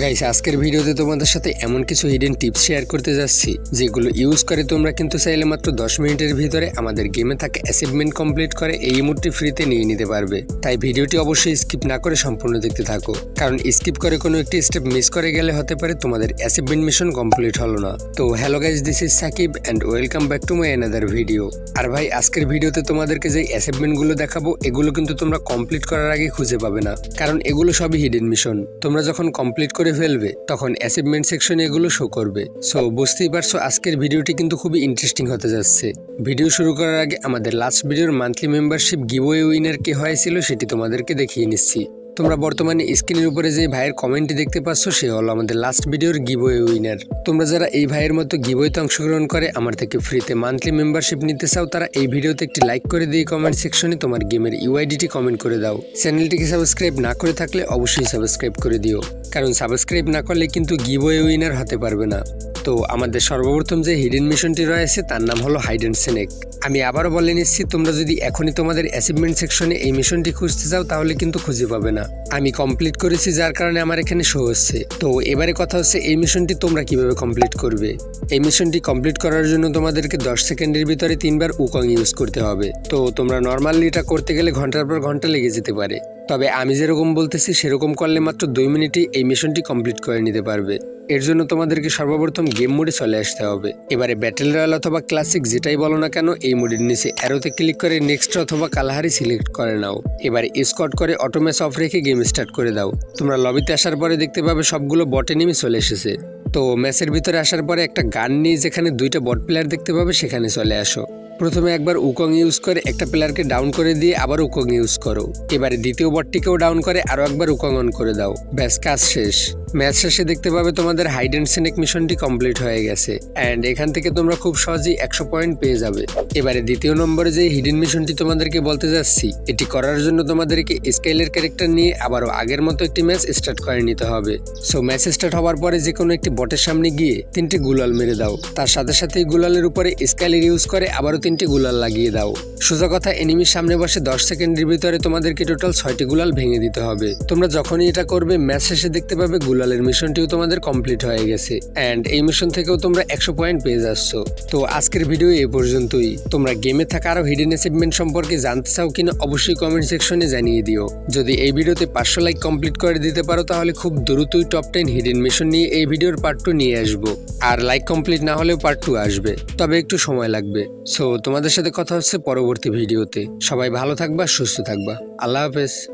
Guys আজকের ভিডিওতে তোমাদের সাথে এমন কিছু হিডেন টিপস শেয়ার করতে যাচ্ছি, যেগুলো ইউজ করে তোমরা কিন্তু চাইলে মাত্র দশ মিনিটের ভিতরে আমাদের গেমে থাকা অ্যাচিভমেন্ট কমপ্লিট করে এই ইমোটটি ফ্রিতে নিয়ে নিতে পারবে। তাই ভিডিওটি অবশ্যই স্কিপ না করে সম্পূর্ণ দেখতে থাকো। কারণ স্কিপ করে কোনো একটি স্টেপ মিস করে গেলে হতে পারে তোমাদের অ্যাচিভমেন্ট মিশন কমপ্লিট হলো না। তো hello guys this is Sakib and welcome back to my another video আর ভাই, আজকের ভিডিওতে তোমাদেরকে যে অ্যাচিভমেন্টগুলো দেখাবো, এগুলো কিন্তু তোমরা কমপ্লিট করার আগে খুঁজে পাবে না। কারণ এগুলো সবই হিডেন মিশন তোমরা যখন কমপ্লিট করে ফেলবে, তখন অ্যাচিভমেন্ট সেকশনে এগুলো শো করবে। সো বুঝতেই পারছ, আজকের ভিডিওটি কিন্তু খুবই ইন্টারেস্টিং হতে যাচ্ছে। ভিডিও শুরু করার আগে আমাদের লাস্ট ভিডিওর মান্থলি মেম্বারশিপ গিভওয়ে উইনার কে হয়েছিল সেটি তোমাদেরকে দেখিয়ে নিচ্ছি। তোমরা বর্তমানে স্ক্রিনের উপরে যে ভাইয়ের কমেন্টটি দেখতে পাচ্ছ, সে হলো আমাদের লাস্ট ভিডিওর গিভওয়ে উইনার তোমরা যারা এই ভাইয়ের মতো গিভওয়েতে অংশগ্রহণ করে, আমার থেকে ফ্রিতে মান্থলি মেম্বারশিপ নিতে চাও, তারা এই ভিডিওতে একটি লাইক করে দিয়ে কমেন্ট সেকশনে তোমার গেমের ইউআইডিটি কমেন্ট করে দাও। চ্যানেলটিকে সাবস্ক্রাইব না করে থাকলে অবশ্যই সাবস্ক্রাইব করে দিও। কারণ সাবস্ক্রাইব না করলে কিন্তু গিভওয়ে উইনার হতে পারবে না। তো আমাদের সর্বপ্রথম যে হিডেন মিশনটি রয়েছে, তার নাম হলো হাইড অ্যান্ড সেনেক আমি আবারও বলে নিচ্ছি, তোমরা যদি এখনই তোমাদের অ্যাচিভমেন্ট সেকশনে এই মিশনটি খুঁজতে চাও, তাহলে কিন্তু খুঁজে পাবে না। আমি কমপ্লিট করেছি, যার কারণে আমার এখানে শো হচ্ছে। তো এবারে কথা হচ্ছে, এই মিশনটি তোমরা কীভাবে কমপ্লিট করবে? এই মিশনটি কমপ্লিট করার জন্য তোমাদেরকে দশ সেকেন্ডের ভিতরে তিনবার উকং ইউজ করতে হবে। তো তোমরা নর্মালি এটা করতে গেলে ঘণ্টার পর ঘণ্টা লেগে যেতে পারে। তবে আমি যেরকম বলতেছি, সেরকম করলে মাত্র দুই মিনিটেই এই মিশনটি কমপ্লিট করে নিতে পারবে। এর জন্য তোমাদেরকে সর্বপ্রথম গেম মোডে চলে আসতে হবে। এবারে ব্যাটেল রয়্যাল অথবা ক্লাসিক যেটাই বলো না কেন, এই মোডের নিচে অ্যারোতে ক্লিক করে নেক্সট অথবা কালাহারি সিলেক্ট করে নাও। এবারে স্কট করে অটোমেস অফ রেখে গেম স্টার্ট করে দাও। তোমরা লবিতে আসার পরে দেখতে পাবে সবগুলো বটে নেমে চলে এসেছে। তো ম্যাচের ভিতরে আসার পরে একটা গান নিয়ে যেখানে দুইটা বট প্লেয়ার দেখতে পাবে, সেখানে চলে আসো। প্রথমে একবার উকং ইউজ করে একটা প্লেয়ারকে ডাউন করে দিয়ে আবার উকং ইউজ করো। এবারে দ্বিতীয় বটটিকেও ডাউন করে আরও একবার উকং অন করে দাও। ব্যাস, কাজ শেষ। ম্যাচ শেষে দেখতে পাবে তোমাদের হাইড অ্যান্ড সেনেক মিশনটি কমপ্লিট হয়ে গেছে। অ্যান্ড এখান থেকে তোমরা খুব সহজেই একশো পয়েন্ট পেয়ে যাবে। এবারে দ্বিতীয় নম্বরে যে হিডেন মিশনটি তোমাদেরকে বলতে যাচ্ছি, এটি করার জন্য তোমাদেরকে স্কেলের ক্যারেক্টার নিয়ে আবারও আগের মতো একটি ম্যাচ স্টার্ট করে নিতে হবে। সো ম্যাচ স্টার্ট হওয়ার পরে যে কোনো একটি বটের সামনে গিয়ে তিনটি গুলাল মেরে দাও। তার সাথে সাথে গুলালের উপরে স্কেলের ইউজ করে আবারও তিনটি গুলাল লাগিয়ে দাও। সোজা কথা, এনিমির সামনে বসে দশ সেকেন্ডের ভিতরে তোমাদেরকে টোটাল ছয়টি গুলাল ভেঙে দিতে হবে। তোমরা যখনই এটা করবে, ম্যাচ শেষে দেখতে পাবে গুলালের মিশনটিও তোমাদের কমপ্লিট হয়ে গেছে। অ্যান্ড এই মিশন থেকেও তোমরা একশো পয়েন্ট পেয়ে যাচ্ছ। তো আজকের ভিডিও এই পর্যন্তই। তোমরা গেমে থাকা আরও হিডেন অ্যাচিভমেন্ট সম্পর্কে জানতে চাও কিনা, অবশ্যই কমেন্ট সেকশনে জানিয়ে দিও। যদি এই ভিডিওতে পাঁচশো লাইক কমপ্লিট করে দিতে পারো, তাহলে খুব দ্রুতই টপ টেন হিডেন মিশন নিয়ে এই ভিডিওর পার্ট টু নিয়ে আসব। আর লাইক কমপ্লিট না হলেও পার্ট টু আসবে। তবে একটু সময় লাগবে। সো তোমাদের সাথে কথা হচ্ছে পরবর্তী ভিডিওতে। সবাই ভালো থাকবা সুস্থ থাকবা। আল্লাহ হাফেজ।